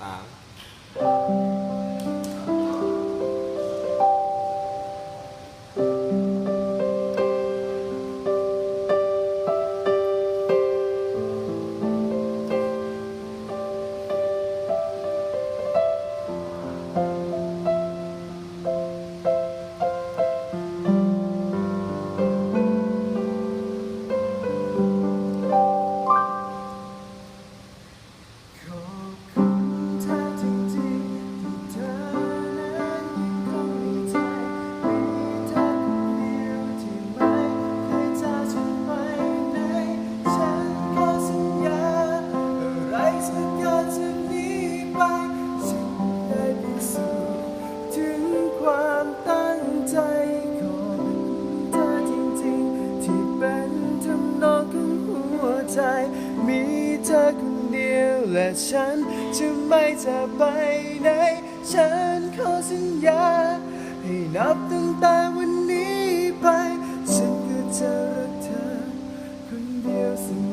ส ใจ มีเธอคนเดียวและฉันจะไม่จะไปไหน ฉันขอสัญญา ให้นับตั้งแต่วันนี้ไป ฉันก็จะรักเธอคนเดียวเสมอ